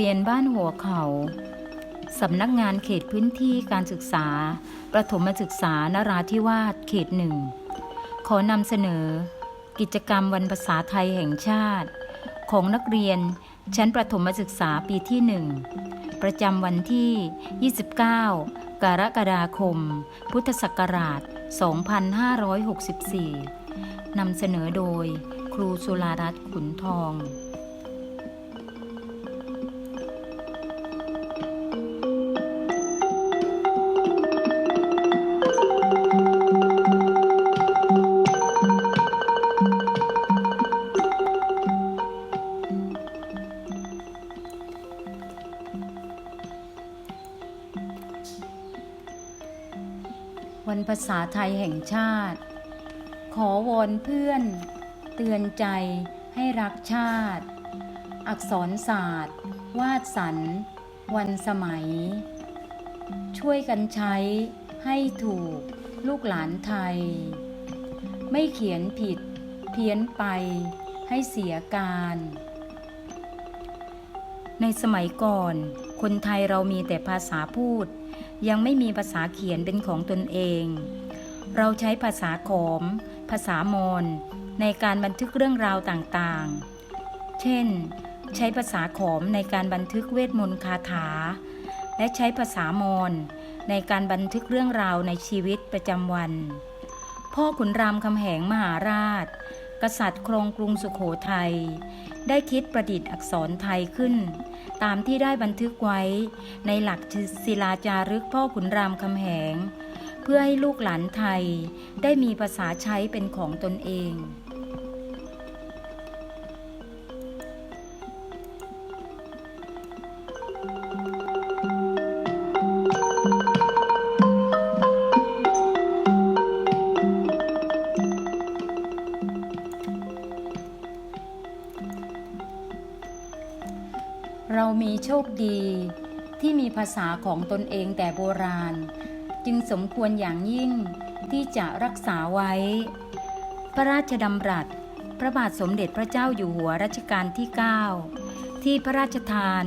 รียนบ้านหัวเขาสำนักงานเขตพื้นที่การศึกษา ประถมศึกษานราธิวาสเขตหนึ่ง ขอนำเสนอ กิจกรรมวันภาษาไทยแห่งชาติ ของนักเรียนชั้นประถมศึกษาปีที่หนึ่ง ประจำวันที่ 29 กรกฎาคม พุทธศักราช 2564 นำเสนอโดยครูสุลารัตน์ขุนทอง ภาษาไทยแห่งชาติ ขอวอนเพื่อน เตือนใจให้รักชาติ อักษรศาสตร์ วาดสรรวันสมัย ช่วยกันใช้ให้ถูกลูกหลานไทย ไม่เขียนผิดเพี้ยนไปให้เสียการ ในสมัยก่อน คนไทยเรามีแต่ภาษาพูด ยังไม่มีภาษาเขียนเป็นของตนเอง เราใช้ภาษาขอม ภาษามอญในการบันทึกเรื่องราวต่างๆ เช่น ใช้ภาษาขอมในการบันทึกเวทมนต์คาถา และใช้ภาษามอญในการบันทึกเรื่องราวในชีวิตประจำวัน พ่อขุนรามคำแหงมหาราช กษัตริย์ครองกรุงสุขโขทัยได้คิดประดิษฐ์อักษรไทยขึ้น ตามที่ได้บันทึกไว้ในหลักศิลาจารึกพ่อขุนรามคำแหง เพื่อให้ลูกหลานไทยได้มีภาษาใช้เป็นของตนเอง เรามีโชคดีที่มีภาษาของตนเองแต่โบราณ จึงสมควรอย่างยิ่งที่จะรักษาไว้ พระราชดำรัส พระบาทสมเด็จพระเจ้าอยู่หัวรัชกาลที่ 9 ที่พระราชทาน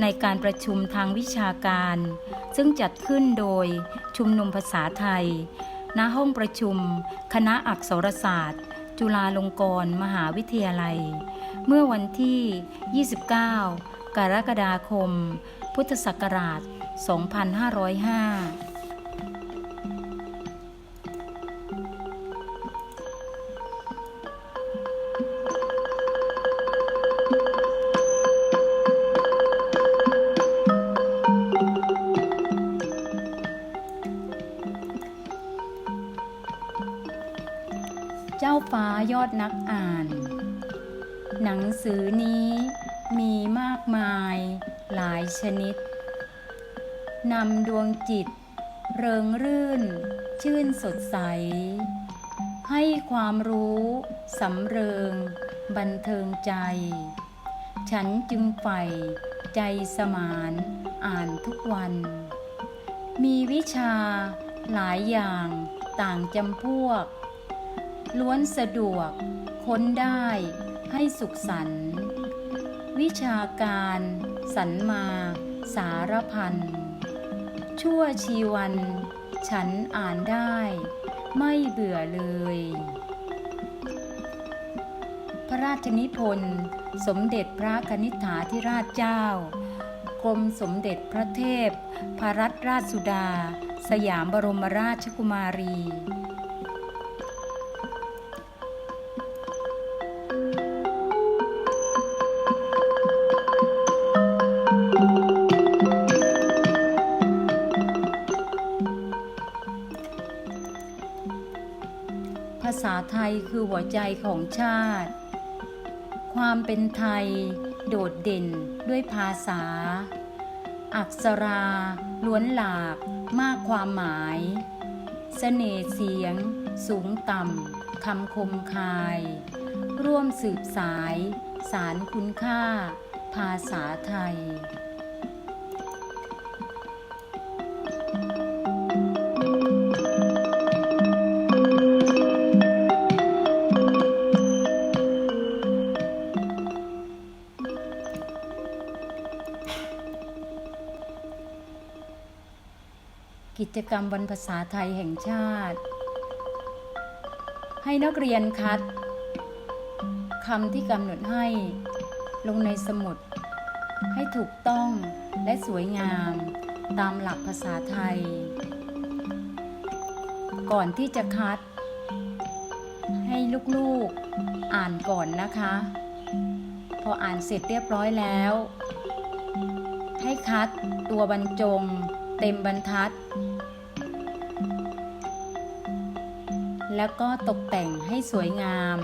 ในการประชุมทางวิชาการ ซึ่งจัดขึ้นโดยชุมนุมภาษาไทย ณ ห้องประชุม คณะอักษรศาสตร์ จุฬาลงกรณ์มหาวิทยาลัย เมื่อวันที่ 29 กรกฎาคม พุทธศักราช 2505เจ้าฟ้ายอดนักอ่าน หนังสือนี้ มีมากมายหลายชนิด นำดวงจิต เริงรื่น ชื่นสดใส ให้ความรู้สำเริง บันเทิงใจ ฉันจึงใฝ่ใจสมานอ่านทุกวัน มีวิชาหลายอย่างต่างจำพวก ล้วนสะดวก ค้นได้ให้สุขสันต์ วิชาการสรรมาสารพัน ชั่วชีวัน ฉันอ่านได้ ไม่เบื่อเลย พระราชนิพนธ์สมเด็จพระกนิษฐาธิราชเจ้ากรมสมเด็จพระเทพพรัตนราชสุดา สยามบรมราชกุมารี ษาไทยคือหัวใจของชาติ ความเป็นไทย โดดเด่นด้วยภาษา อักษรา ล้วนหลากมากความหมายเสน่ห์เสียง สูงต่ำคำคมคาย ร่วมสืบสาย สารคุณค่า ภาษาไทย กรรมวันภาษาไทยแห่งชาติ ให้นักเรียนคัดคำที่กำหนดให้ลงในสมุด ให้ถูกต้องและสวยงามตามหลักภาษาไทย ก่อนที่จะคัด ให้ลูกๆอ่านก่อนนะคะ พออ่านเสร็จเรียบร้อยแล้ว ให้คัดตัวบรรจง เต็มบรรทัด แล้วก็ตกแต่งให้สวยงาม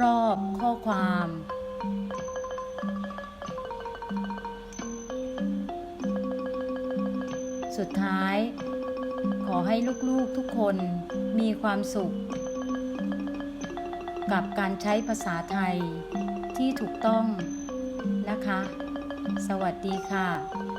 รอบๆข้อความ สุดท้าย ขอให้ลูกๆทุกคนมีความสุข กับการใช้ภาษาไทยที่ถูกต้องนะคะ สวัสดีค่ะ